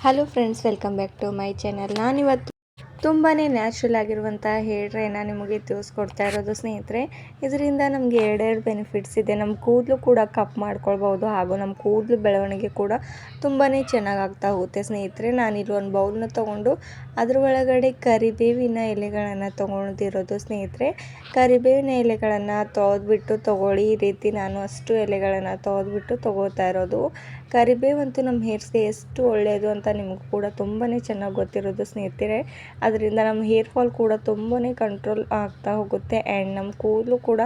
Hello friends welcome back to my channel ನಾನಿವತ್ತು ತುಂಬಾ natural ಆಗಿರುವಂಥ ಹೇರ್ ಡ್ರೈನ ನಿಮಗೆ ತಿಳಿಸ್ಕೊಡ್ತಾ ಇರೋದು ಸ್ನೇಹಿತರೆ. ಇದರಿಂದ ನಮಗೆ ಎರಡೆರಡು ಬೆನಿಫಿಟ್ಸ್ ಇದೆ. ನಮ್ಮ ಕೂದಲು ಕೂಡ ಕಪ್ ಮಾಡ್ಕೊಳ್ಬೋದು ಹಾಗೂ ನಮ್ಮ ಕೂದಲು ಬೆಳವಣಿಗೆ ಕೂಡ ತುಂಬಾ ಚೆನ್ನಾಗಿ ಆಗ್ತಾ ಹೋಗುತ್ತೆ ಸ್ನೇಹಿತರೆ. ನಾನಿಲ್ಲಿ ಒಂದು ಬೌಲ್ನ ತೊಗೊಂಡು ಅದ್ರ ಒಳಗಡೆ ಕರಿಬೇವಿನ ಎಲೆಗಳನ್ನು ತೊಗೊಂಡಿರೋದು ಸ್ನೇಹಿತರೆ. ಕರಿಬೇವಿನ ಎಲೆಗಳನ್ನು ತೊಳೆದ್ಬಿಟ್ಟು ತೊಗೊಳ್ಳಿ. ಈ ರೀತಿ ನಾನು ಅಷ್ಟು ಎಲೆಗಳನ್ನು ತೊಳೆದ್ಬಿಟ್ಟು ತೊಗೋತಾ ಇರೋದು. ಕರಿಬೇವಂತೂ ನಮ್ಮ ಹೇರ್ಸ್ಗೆ ಎಷ್ಟು ಒಳ್ಳೆಯದು ಅಂತ ನಿಮಗೂ ಕೂಡ ತುಂಬಾ ಚೆನ್ನಾಗಿ ಗೊತ್ತಿರೋದು ಸ್ನೇಹಿತರೆ. ಅದರಿಂದ ನಮ್ಮ ಹೇರ್ ಫಾಲ್ ಕೂಡ ತುಂಬಾ ಕಂಟ್ರೋಲ್ ಆಗ್ತಾ ಹೋಗುತ್ತೆ ಆ್ಯಂಡ್ ನಮ್ಮ ಕೂದಲು ಕೂಡ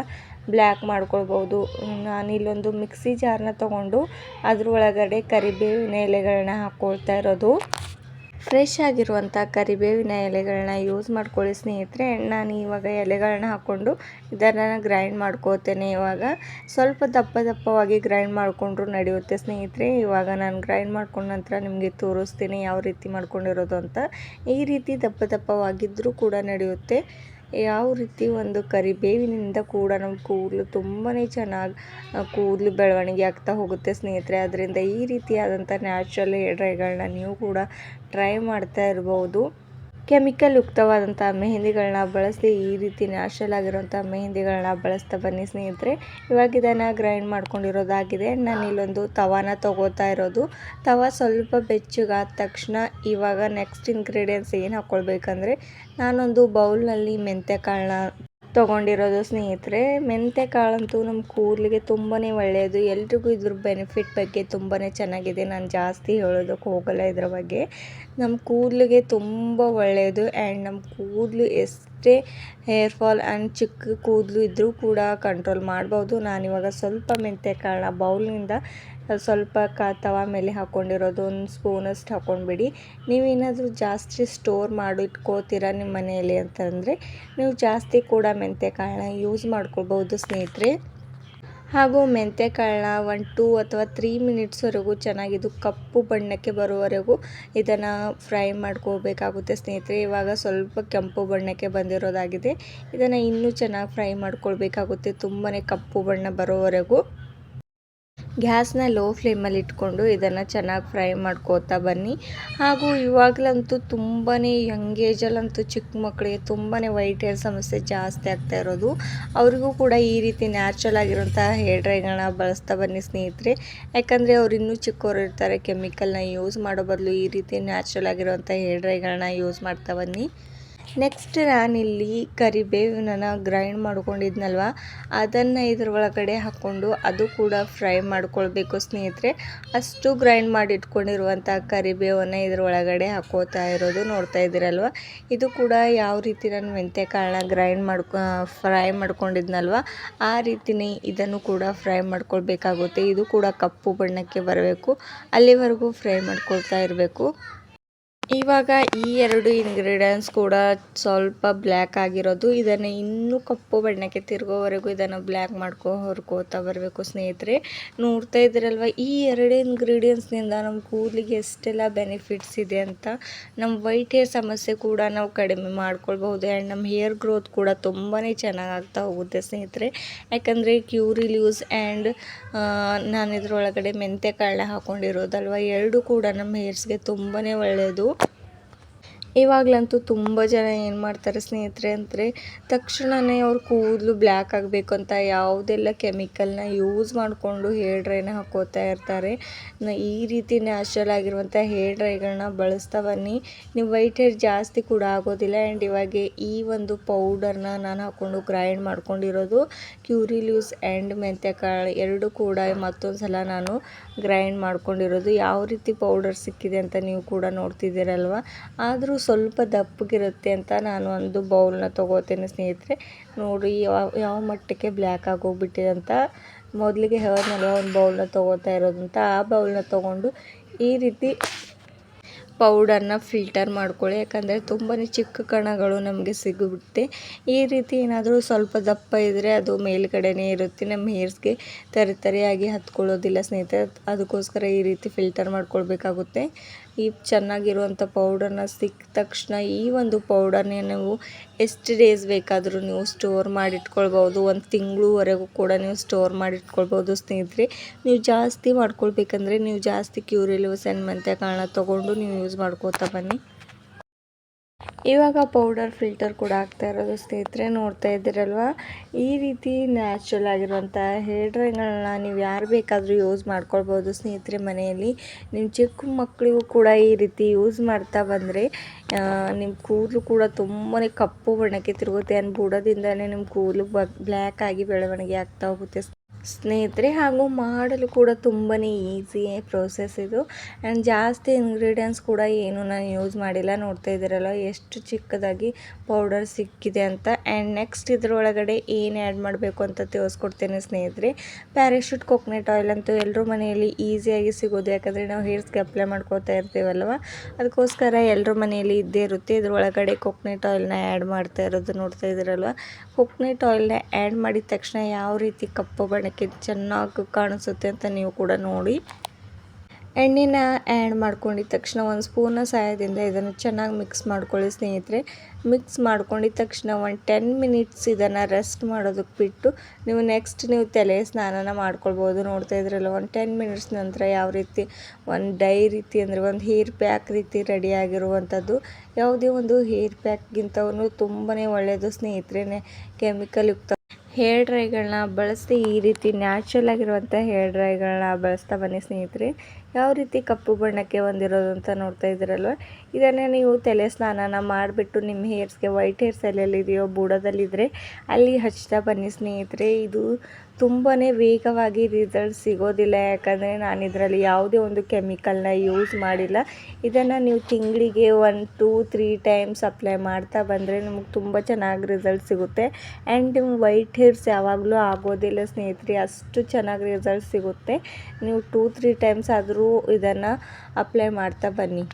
ಬ್ಲ್ಯಾಕ್ ಮಾಡ್ಕೊಳ್ಬೋದು ನಾನಿಲ್ಲೊಂದು ಮಿಕ್ಸಿ ಜಾರ್ನ ತೊಗೊಂಡು ಅದರೊಳಗಡೆ ಕರಿಬೇವಿನ ಎಲೆಗಳನ್ನ ಹಾಕ್ಕೊಳ್ತಾ ಇರೋದು. ಫ್ರೆಶ್ ಆಗಿರುವಂಥ ಕರಿಬೇವಿನ ಎಲೆಗಳನ್ನ ಯೂಸ್ ಮಾಡ್ಕೊಳ್ಳಿ ಸ್ನೇಹಿತರೆ. ನಾನು ಇವಾಗ ಎಲೆಗಳನ್ನ ಹಾಕ್ಕೊಂಡು ಇದನ್ನು ಗ್ರೈಂಡ್ ಮಾಡ್ಕೋತೇನೆ ಇವಾಗ. ಸ್ವಲ್ಪ ದಪ್ಪ ದಪ್ಪವಾಗಿ ಗ್ರೈಂಡ್ ಮಾಡಿಕೊಂಡ್ರು ನಡೆಯುತ್ತೆ ಸ್ನೇಹಿತರೆ. ಇವಾಗ ನಾನು ಗ್ರೈಂಡ್ ಮಾಡ್ಕೊಂಡ ನಂತರ ನಿಮಗೆ ತೋರಿಸ್ತೀನಿ ಯಾವ ರೀತಿ ಮಾಡ್ಕೊಂಡಿರೋದು ಅಂತ. ಈ ರೀತಿ ದಪ್ಪ ದಪ್ಪವಾಗಿದ್ದರೂ ಕೂಡ ನಡೆಯುತ್ತೆ. ಯಾವ ರೀತಿ ಒಂದು ಕರಿಬೇವಿನಿಂದ ಕೂಡ ನಮ್ಮ ಕೂದಲು ತುಂಬಾ ಚೆನ್ನಾಗಿ ಕೂದಲು ಬೆಳವಣಿಗೆ ಆಗ್ತಾ ಹೋಗುತ್ತೆ ಸ್ನೇಹಿತರೆ. ಅದರಿಂದ ಈ ರೀತಿಯಾದಂಥ ನ್ಯಾಚುರಲ್ ಹೇರ್ ಡ್ರೈಗಳನ್ನ ನೀವು ಕೂಡ ಟ್ರೈ ಮಾಡ್ತಾ ಇರ್ಬೋದು. ಕೆಮಿಕಲ್ ಯುಕ್ತವಾದಂಥ ಮೆಹಂದಿಗಳನ್ನ ಬಳಸಿ ಈ ರೀತಿ ನ್ಯಾಚುರಲ್ ಆಗಿರುವಂಥ ಮೆಹಂದಿಗಳನ್ನ ಬಳಸ್ತಾ ಬನ್ನಿ ಸ್ನೇಹಿತರೆ. ಇವಾಗ ಇದನ್ನು ಗ್ರೈಂಡ್ ಮಾಡ್ಕೊಂಡಿರೋದಾಗಿದೆ. ನಾನು ಇಲ್ಲೊಂದು ತವಾನ ತಗೋತಾ ಇರೋದು. ತವ ಸ್ವಲ್ಪ ಬೆಚ್ಚಗಾದ ತಕ್ಷಣ ಇವಾಗ ನೆಕ್ಸ್ಟ್ ಇಂಗ್ರೀಡಿಯೆಂಟ್ಸ್ ಏನು ಹಾಕ್ಕೊಳ್ಬೇಕಂದ್ರೆ ನಾನೊಂದು ಬೌಲ್ನಲ್ಲಿ ಮೆಂತ್ಯಕಾಳನ್ನ ತೊಗೊಂಡಿರೋದು ಸ್ನೇಹಿತರೆ ಮೆಂತ್ಯ ಕಾಳಂತೂ ನಮ್ಮ ಕೂದಲಿಗೆ ತುಂಬಾ ಒಳ್ಳೆಯದು ಎಲ್ರಿಗೂ ಇದ್ರ ಬೆನಿಫಿಟ್ ಬಗ್ಗೆ ತುಂಬಾ ಚೆನ್ನಾಗಿದೆ. ನಾನು ಜಾಸ್ತಿ ಹೇಳೋದಕ್ಕೆ ಹೋಗಲ್ಲ ಇದ್ರ ಬಗ್ಗೆ. ನಮ್ಮ ಕೂದಲಿಗೆ ತುಂಬ ಒಳ್ಳೆಯದು ಆ್ಯಂಡ್ ನಮ್ಮ ಕೂದಲು ಎಷ್ಟೇ ಹೇರ್ ಫಾಲ್ ಆ್ಯಂಡ್ ಚಿಕ್ಕ ಕೂದಲು ಇದ್ದರೂ ಕೂಡ ಕಂಟ್ರೋಲ್ ಮಾಡ್ಬೋದು. ನಾನಿವಾಗ ಸ್ವಲ್ಪ ಮೆಂತ್ಯ ಕಾಳನ್ನ ಬೌಲ್ನಿಂದ ಸ್ವಲ್ಪ ಕ ತವ ಮೇಲೆ ಹಾಕ್ಕೊಂಡಿರೋದು ಒಂದು ಸ್ಪೂನಷ್ಟು ಹಾಕ್ಕೊಂಡ್ಬಿಡಿ ನೀವೇನಾದರೂ ಜಾಸ್ತಿ ಸ್ಟೋರ್ ಮಾಡಿ ಇಟ್ಕೋತೀರ ನಿಮ್ಮ ಮನೆಯಲ್ಲಿ ಅಂತಂದರೆ, ನೀವು ಜಾಸ್ತಿ ಕೂಡ ಮೆಂತ್ಯಕಾಳನ್ನ ಯೂಸ್ ಮಾಡ್ಕೊಳ್ಬೋದು ಸ್ನೇಹಿತರೆ. ಹಾಗೂ ಮೆಂತ್ಯಕಾಳನ್ನ ಒನ್ ಟೂ ಅಥವಾ ತ್ರೀ ಮಿನಿಟ್ಸ್ವರೆಗೂ ಚೆನ್ನಾಗಿದ್ದು ಕಪ್ಪು ಬಣ್ಣಕ್ಕೆ ಬರುವವರೆಗೂ ಇದನ್ನು ಫ್ರೈ ಮಾಡ್ಕೋಬೇಕಾಗುತ್ತೆ ಸ್ನೇಹಿತರೆ. ಇವಾಗ ಸ್ವಲ್ಪ ಕೆಂಪು ಬಣ್ಣಕ್ಕೆ ಬಂದಿರೋದಾಗಿದೆ. ಇದನ್ನು ಇನ್ನೂ ಚೆನ್ನಾಗಿ ಫ್ರೈ ಮಾಡ್ಕೊಳ್ಬೇಕಾಗುತ್ತೆ. ತುಂಬಾ ಕಪ್ಪು ಬಣ್ಣ ಬರೋವರೆಗೂ ಗ್ಯಾಸ್ನ ಲೋ ಫ್ಲೇಮಲ್ಲಿ ಇಟ್ಕೊಂಡು ಇದನ್ನು ಚೆನ್ನಾಗಿ ಫ್ರೈ ಮಾಡ್ಕೋತಾ ಬನ್ನಿ. ಹಾಗೂ ಇವಾಗಲಂತೂ ತುಂಬಾ ಯಂಗ್ ಏಜಲ್ಲಂತೂ ಚಿಕ್ಕ ಮಕ್ಕಳಿಗೆ ತುಂಬಾ ವೈಟ್ ಹೇರ್ ಸಮಸ್ಯೆ ಜಾಸ್ತಿ ಆಗ್ತಾ ಇರೋದು. ಅವ್ರಿಗೂ ಕೂಡ ಈ ರೀತಿ ನ್ಯಾಚುರಲ್ ಆಗಿರೋಂಥ ಹೇರ್ ಡ್ರೈಗಳನ್ನ ಬಳಸ್ತಾ ಬನ್ನಿ ಸ್ನೇಹಿತರೆ. ಯಾಕಂದರೆ ಅವ್ರು ಇನ್ನೂ ಚಿಕ್ಕವರು ಇರ್ತಾರೆ, ಕೆಮಿಕಲ್ನ ಯೂಸ್ ಮಾಡೋ ಬದಲು ಈ ರೀತಿ ನ್ಯಾಚುರಲ್ ಆಗಿರೋಂಥ ಹೇರ್ ಡ್ರೈಗಳನ್ನ ಯೂಸ್ ಮಾಡ್ತಾ ಬನ್ನಿ. ನೆಕ್ಸ್ಟ್ ನಾನಿಲ್ಲಿ ಕರಿಬೇವಿನ ಗ್ರೈಂಡ್ ಮಾಡ್ಕೊಂಡಿದ್ನಲ್ವ? ಅದನ್ನು ಇದ್ರ ಒಳಗಡೆ ಹಾಕ್ಕೊಂಡು ಅದು ಕೂಡ ಫ್ರೈ ಮಾಡ್ಕೊಳ್ಬೇಕು ಸ್ನೇಹಿತರೆ. ಅಷ್ಟು ಗ್ರೈಂಡ್ ಮಾಡಿ ಇಟ್ಕೊಂಡಿರುವಂಥ ಕರಿಬೇವನ್ನು ಇದ್ರ ಒಳಗಡೆ ಹಾಕೋತಾ ಇರೋದು ನೋಡ್ತಾ ಇದ್ದೀರಲ್ವ? ಇದು ಕೂಡ ಯಾವ ರೀತಿ ನಾನು ಮೆಂತ್ಯ ಕಾಳನ್ನ ಗ್ರೈಂಡ್ ಮಾಡ್ಕೊ ಫ್ರೈ ಮಾಡ್ಕೊಂಡಿದ್ನಲ್ವ? ಆ ರೀತಿನೇ ಇದನ್ನು ಕೂಡ ಫ್ರೈ ಮಾಡ್ಕೊಳ್ಬೇಕಾಗುತ್ತೆ. ಇದು ಕೂಡ ಕಪ್ಪು ಬಣ್ಣಕ್ಕೆ ಬರಬೇಕು. ಅಲ್ಲಿವರೆಗೂ ಫ್ರೈ ಮಾಡ್ಕೊಳ್ತಾ ಇರಬೇಕು. ಇವಾಗ ಈ ಎರಡು ಇಂಗ್ರೀಡಿಯೆಂಟ್ಸ್ ಕೂಡ ಸ್ವಲ್ಪ ಬ್ಲ್ಯಾಕ್ ಆಗಿರೋದು. ಇದನ್ನು ಇನ್ನೂ ಕಪ್ಪು ಬಣ್ಣಕ್ಕೆ ತಿರುಗೋವರೆಗೂ ಇದನ್ನು ಬ್ಲ್ಯಾಕ್ ಮಾಡ್ಕೊ ಹೊರ್ಕೋತಾ ಬರಬೇಕು ಸ್ನೇಹಿತರೆ. ನೋಡ್ತಾ ಇದ್ದೀರಲ್ವ, ಈ ಎರಡು ಇಂಗ್ರೀಡಿಯೆಂಟ್ಸ್ನಿಂದ ನಮ್ಮ ಕೂದಲಿಗೆ ಎಷ್ಟೆಲ್ಲ ಬೆನಿಫಿಟ್ಸ್ ಇದೆ ಅಂತ. ನಮ್ಮ ವೈಟ್ ಹೇರ್ ಸಮಸ್ಯೆ ಕೂಡ ನಾವು ಕಡಿಮೆ ಮಾಡ್ಕೊಳ್ಬಹುದು ಆ್ಯಂಡ್ ನಮ್ಮ ಹೇರ್ ಗ್ರೋತ್ ಕೂಡ ತುಂಬಾ ಚೆನ್ನಾಗಾಗ್ತಾ ಹೋಗುತ್ತೆ ಸ್ನೇಹಿತರೆ. ಯಾಕಂದರೆ ಕ್ಯೂರಿಲ್ಯೂಸ್ ಆ್ಯಂಡ್ ನಾನು ಇದರೊಳಗಡೆ ಮೆಂತ್ಯ ಕಾಳನ್ನ ಹಾಕ್ಕೊಂಡಿರೋದಲ್ವ ಎರಡು ಕೂಡ ನಮ್ಮ ಹೇರ್ಸ್ಗೆ ತುಂಬಾ ಒಳ್ಳೆಯದು ಇವಾಗಲಂತೂ ತುಂಬ ಜನ ಏನು ಮಾಡ್ತಾರೆ ಸ್ನೇಹಿತರೆ ಅಂದರೆ ತಕ್ಷಣವೇ ಅವ್ರ ಕೂದಲು ಬ್ಲ್ಯಾಕ್ ಆಗಬೇಕು ಅಂತ ಯಾವುದೆಲ್ಲ ಕೆಮಿಕಲ್ನ ಯೂಸ್ ಮಾಡಿಕೊಂಡು ಹೇರ್ ಡ್ರೈನ ಹಾಕೋತಾ ಇರ್ತಾರೆ. ಈ ರೀತಿ ನ್ಯಾಚುರಲ್ ಆಗಿರುವಂಥ ಹೇರ್ ಡ್ರೈಗಳನ್ನ ಬಳಸ್ತಾ ಬನ್ನಿ ನೀವು ವೈಟ್ ಹೇರ್ ಜಾಸ್ತಿ ಕೂಡ ಆಗೋದಿಲ್ಲ. ಆ್ಯಂಡ್ ಇವಾಗ ಈ ಒಂದು ಪೌಡರ್ನ ನಾನು ಹಾಕ್ಕೊಂಡು ಗ್ರೈಂಡ್ ಮಾಡ್ಕೊಂಡಿರೋದು ಕ್ಯೂರಿಲ್ಯೂಸ್ ಆ್ಯಂಡ್ ಮೆಂತ್ಯಕಾಳು ಎರಡು ಕೂಡ ಮತ್ತೊಂದು ಸಲ ನಾನು ಗ್ರೈಂಡ್ ಮಾಡ್ಕೊಂಡಿರೋದು. ಯಾವ ರೀತಿ ಪೌಡರ್ ಸಿಕ್ಕಿದೆ ಅಂತ ನೀವು ಕೂಡ ನೋಡ್ತಿದ್ದೀರಲ್ವ? ಆದರೂ ಸ್ವಲ್ಪ ದಪ್ಪಗಿರುತ್ತೆ ಅಂತ ನಾನು ಒಂದು ಬೌಲನ್ನ ತೊಗೋತೇನೆ ಸ್ನೇಹಿತರೆ. ನೋಡಿ, ಯಾವ ಯಾವ ಮಟ್ಟಕ್ಕೆ ಬ್ಲ್ಯಾಕ್ ಆಗೋಗ್ಬಿಟ್ಟಿದೆ ಅಂತ. ಮೊದಲಿಗೆ ಹೇಳಿದ್ನಲ್ವ ಒಂದು ಬೌಲನ್ನ ತೊಗೋತಾ ಇರೋದಂತ. ಆ ಬೌಲ್ನ ತೊಗೊಂಡು ಈ ರೀತಿ ಪೌಡರ್ನ ಫಿಲ್ಟರ್ ಮಾಡ್ಕೊಳ್ಳಿ. ಯಾಕಂದರೆ ತುಂಬಾ ಚಿಕ್ಕ ಕಣಗಳು ನಮಗೆ ಸಿಗುತ್ತೆ ಈ ರೀತಿ ಏನಾದರೂ ಸ್ವಲ್ಪ ದಪ್ಪ ಇದ್ದರೆ ಅದು ಮೇಲ್ಗಡೆನೇ ಇರುತ್ತೆ. ನಮ್ಮ ಹೇರ್ಸ್ಗೆ ತರಿತರಿಯಾಗಿ ಹತ್ಕೊಳ್ಳೋದಿಲ್ಲ ಸ್ನೇಹಿತರೆ. ಅದಕ್ಕೋಸ್ಕರ ಈ ರೀತಿ ಫಿಲ್ಟರ್ ಮಾಡ್ಕೊಳ್ಬೇಕಾಗುತ್ತೆ. ಈ ಚೆನ್ನಾಗಿರುವಂಥ ಪೌಡರ್ನ ಸಿಕ್ಕ ತಕ್ಷಣ ಈ ಒಂದು ಪೌಡರ್ನೇ ನೀವು ಎಷ್ಟು ಡೇಸ್ ಬೇಕಾದರೂ ನೀವು ಸ್ಟೋರ್ ಮಾಡಿಟ್ಕೊಳ್ಬೋದು. ಒಂದು ತಿಂಗಳವರೆಗೂ ಕೂಡ ನೀವು ಸ್ಟೋರ್ ಮಾಡಿಟ್ಕೊಳ್ಬೋದು ಸ್ನೇಹಿತರೆ. ನೀವು ಜಾಸ್ತಿ ಮಾಡ್ಕೊಳ್ಬೇಕಂದ್ರೆ ನೀವು ಜಾಸ್ತಿ ಕ್ಯೂರಿಲೋಸ್ ಆ್ಯಂಡ್ ಮೆಂತ್ಯ ಕಾಳನ್ನ ತೊಗೊಂಡು ನೀವು ಯೂಸ್ ಮಾಡ್ಕೋತಾ ಬನ್ನಿ. ಇವಾಗ ಪೌಡರ್ ಫಿಲ್ಟರ್ ಕೂಡ ಆಗ್ತಾ ಇರೋದು ಸ್ನೇಹಿತರೆ ನೋಡ್ತಾ ಇದ್ದೀರಲ್ವ? ಈ ರೀತಿ ನ್ಯಾಚುರಲ್ ಆಗಿರುವಂಥ ಹೇರ್ ಡ್ರೈಗಳನ್ನ ನೀವು ಯಾರು ಬೇಕಾದರೂ ಯೂಸ್ ಮಾಡ್ಕೊಳ್ಬೋದು ಸ್ನೇಹಿತರೆ ಮನೆಯಲ್ಲಿ. ನಿಮ್ಮ ಚಿಕ್ಕ ಮಕ್ಕಳಿಗೂ ಕೂಡ ಈ ರೀತಿ ಯೂಸ್ ಮಾಡ್ತಾ ಬಂದರೆ ನಿಮ್ಮ ಕೂದಲು ಕೂಡ ತುಂಬಾ ಕಪ್ಪು ಬಣ್ಣಕ್ಕೆ ತಿರುಗುತ್ತೆ. ಆ್ಯಂಡ್ ನಿಮ್ಮ ಕೂದಲು ಬ್ಲ್ಯಾಕ್ ಆಗಿ ಬೆಳವಣಿಗೆ ಆಗ್ತಾ ಹೋಗುತ್ತೆ. ಸ್ನೇಹಿತರೆ ಹಾಗೂ ಮಾಡಲು ಕೂಡ ತುಂಬಾ ಈಸಿ ಪ್ರೋಸೆಸ್ ಇದು. ಆ್ಯಂಡ್ ಜಾಸ್ತಿ ಇಂಗ್ರೀಡಿಯೆಂಟ್ಸ್ ಕೂಡ ಏನು ನಾನು ಯೂಸ್ ಮಾಡಿಲ್ಲ. ನೋಡ್ತಾ ಇದ್ದೀರಲ್ಲ ಎಷ್ಟು ಚಿಕ್ಕದಾಗಿ ಪೌಡರ್ ಸಿಕ್ಕಿದೆ ಅಂತ. ಆ್ಯಂಡ್ ನೆಕ್ಸ್ಟ್ ಇದರೊಳಗಡೆ ಏನು ಆ್ಯಡ್ ಮಾಡಬೇಕು ಅಂತ ತಿಳಿಸ್ಕೊಡ್ತೇನೆ ಸ್ನೇಹಿತರೆ. ಪ್ಯಾರಾಶೂಟ್ ಕೊಕೊನೆಟ್ ಆಯಿಲ್ ಅಂತೂ ಎಲ್ಲರೂ ಮನೆಯಲ್ಲಿ ಈಸಿಯಾಗಿ ಸಿಗೋದು. ಯಾಕಂದರೆ ನಾವು ಹೇರ್ಸ್ಗೆ ಅಪ್ಲೈ ಮಾಡ್ಕೋತಾ ಇರ್ತೀವಲ್ವ? ಅದಕ್ಕೋಸ್ಕರ ಎಲ್ಲರ ಮನೆಯಲ್ಲಿ ಇದ್ದೇ ಇರುತ್ತೆ. ಇದರೊಳಗಡೆ ಕೊಕೊನೆಟ್ ಆಯಿಲ್ನ ಆ್ಯಡ್ ಮಾಡ್ತಾ ಇರೋದು ನೋಡ್ತಾ ಇದ್ದೀರಲ್ವ? ಕೊಕೊನೆಟ್ ಆಯಿಲ್ನ ಆ್ಯಡ್ ಮಾಡಿದ ತಕ್ಷಣ ಯಾವ ರೀತಿ ಕಪ್ಪು ಬಣ್ಣಕ್ಕೆ ಚೆನ್ನಾಗಿ ಕಾಣಿಸುತ್ತೆ ಅಂತ ನೀವು ಕೂಡ ನೋಡಿ. ಎಣ್ಣೆನ ಆ್ಯಡ್ ಮಾಡ್ಕೊಂಡಿದ ತಕ್ಷಣ ಒಂದು ಸ್ಪೂನ ಸಹಾಯದಿಂದ ಇದನ್ನು ಚೆನ್ನಾಗಿ ಮಿಕ್ಸ್ ಮಾಡ್ಕೊಳ್ಳಿ ಸ್ನೇಹಿತರೆ. ಮಿಕ್ಸ್ ಮಾಡ್ಕೊಂಡಿದ ತಕ್ಷಣ ಒಂದು ಟೆನ್ ಮಿನಿಟ್ಸ್ ಇದನ್ನು ರೆಸ್ಟ್ ಮಾಡೋದಕ್ಕೆ ಬಿಟ್ಟು ನೀವು ನೆಕ್ಸ್ಟ್ ನೀವು ತಲೆ ಸ್ನಾನನ ಮಾಡ್ಕೊಳ್ಬೋದು. ನೋಡ್ತಾ ಇದ್ರಲ್ಲ, ಒಂದು ಟೆನ್ ಮಿನಿಟ್ಸ್ ನಂತರ ಯಾವ ರೀತಿ, ಒಂದು ಡೈ ರೀತಿ ಅಂದರೆ ಒಂದು ಹೇರ್ ಪ್ಯಾಕ್ ರೀತಿ ರೆಡಿ ಆಗಿರುವಂಥದ್ದು ಯಾವುದೇ ಒಂದು ಹೇರ್ ಪ್ಯಾಕ್ಗಿಂತವೂ ತುಂಬಾ ಒಳ್ಳೆಯದು ಸ್ನೇಹಿತರೆ ಕೆಮಿಕಲ್ ಯುಕ್ತ ಹೇರ್ ಡ್ರೈಗಳನ್ನ ಬಳಸಿ ಈ ರೀತಿ ನ್ಯಾಚುರಲ್ ಆಗಿರುವಂಥ ಹೇರ್ ಡ್ರೈಗಳನ್ನ ಬಳಸ್ತಾ ಬನ್ನಿ ಸ್ನೇಹಿತರೆ. ಯಾವ ರೀತಿ ಕಪ್ಪು ಬಣ್ಣಕ್ಕೆ ಹೊಂದಿರೋದು ಅಂತ ನೋಡ್ತಾ ಇದ್ದೀರಲ್ವ? ಇದನ್ನೇ ನೀವು ತಲೆ ಸ್ನಾನನ ಮಾಡಿಬಿಟ್ಟು ನಿಮ್ಮ ಹೇರ್ಸ್ಗೆ ವೈಟ್ ಹೇರ್ಸ್ ಎಲ್ಲೆಲ್ಲಿದೆಯೋ ಬೂಡದಲ್ಲಿದ್ದರೆ ಅಲ್ಲಿ ಹಚ್ತಾ ಬನ್ನಿ ಸ್ನೇಹಿತರೆ. ಇದು ತುಂಬಾ ವೇಗವಾಗಿ ರಿಸಲ್ಟ್ ಸಿಗೋದಿಲ್ಲ. ಯಾಕಂದರೆ ನಾನು ಇದರಲ್ಲಿ ಯಾವುದೇ ಒಂದು ಕೆಮಿಕಲ್ನ ಯೂಸ್ ಮಾಡಿಲ್ಲ. ಇದನ್ನು ನೀವು ತಿಂಗಳಿಗೆ one two three times apply ಮಾಡ್ತಾ ಬಂದರೆ ನಿಮಗೆ ತುಂಬ ಚೆನ್ನಾಗಿ ರಿಸಲ್ಟ್ ಸಿಗುತ್ತೆ. ಆ್ಯಂಡ್ ನಿಮ್ಮ ವೈಟ್ ಹೇರ್ಸ್ ಯಾವಾಗಲೂ ಆಗೋದಿಲ್ಲ ಸ್ನೇಹಿತರೆ. ಅಷ್ಟು ಚೆನ್ನಾಗಿ ರಿಸಲ್ಟ್ ಸಿಗುತ್ತೆ. ನೀವು ಟೂ ತ್ರೀ ಟೈಮ್ಸ್ ಆದರೂ ಇದನ್ನು ಅಪ್ಲೈ ಮಾಡ್ತಾ ಬನ್ನಿ.